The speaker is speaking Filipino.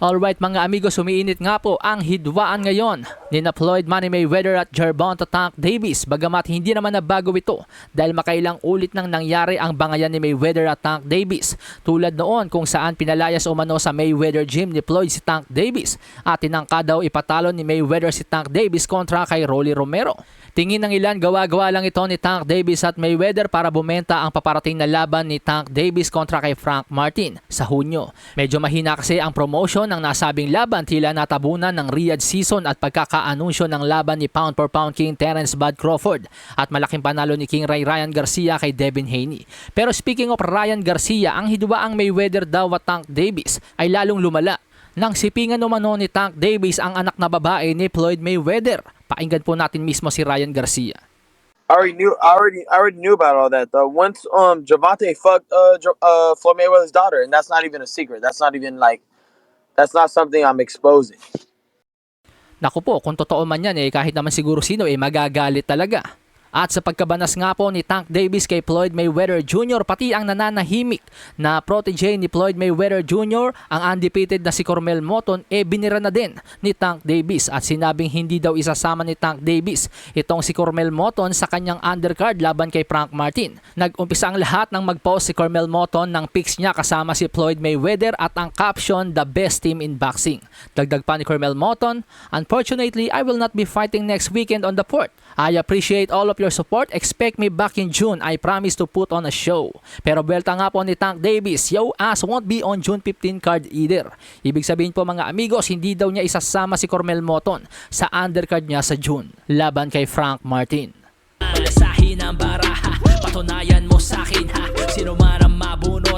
Alright mga amigos, sumiinit nga po ang hidwaan ngayon ni na Floyd Money Mayweather at Gervonta Tank Davis. Bagamat hindi naman nabago ito dahil makailang ulit nang nangyari ang bangayan ni Mayweather at Tank Davis. Tulad noon kung saan pinalayas umano sa Mayweather gym ni Floyd si Tank Davis. At tinangka daw ipatalo ni Mayweather si Tank Davis kontra kay Rolly Romero. Tingin ng ilan gawa-gawa lang ito ni Tank Davis at Mayweather para bumenta ang paparating na laban ni Tank Davis kontra kay Frank Martin sa Hunyo. Medyo mahina kasi ang promotion ng nasabing laban tila natabunan ng Riyadh season at pagkakaanunsyo ng laban ni pound for pound King Terence Bud Crawford at malaking panalo ni King Ray Ryan Garcia kay Devin Haney. Pero speaking of Ryan Garcia, ang hidwaang Mayweather daw at Tank Davis ay lalong lumala nang sipingan umano ni Tank Davis ang anak na babae ni Floyd Mayweather. Pakinggan po natin mismo si Ryan Garcia. I already knew. I already. I already knew about all that. Though once um Javante fucked uh uh Floyd Mayweather's daughter, and that's not even a secret. That's not even like. That's not something I'm exposing. Naku po, kung totoo man yan eh, kahit naman siguro sino eh, magagalit talaga. At sa pagkabanas nga po ni Tank Davis kay Floyd Mayweather Jr. pati ang nananahimik na protege ni Floyd Mayweather Jr. ang undefeated na si Cormel Moton e binira na din ni Tank Davis at sinabing hindi daw isasama ni Tank Davis itong si Cormel Moton sa kanyang undercard laban kay Frank Martin. Nag-umpisa ang lahat ng mag-post si Cormel Moton ng pics niya kasama si Floyd Mayweather at ang caption the best team in boxing. Dagdag pa ni Cormel Moton, Unfortunately, I will not be fighting next weekend on the 4th. I appreciate all of your support. Expect me back in June. I promise to put on a show. Pero belta nga po ni Tank Davis, yo ass won't be on June 15 card either. Ibig sabihin po mga amigos, hindi daw niya isasama si Cormel Moton sa undercard niya sa June. Laban kay Frank Martin. Malasahin ang baraha, patunayan mo sa akin ha. Sino man ang mabunot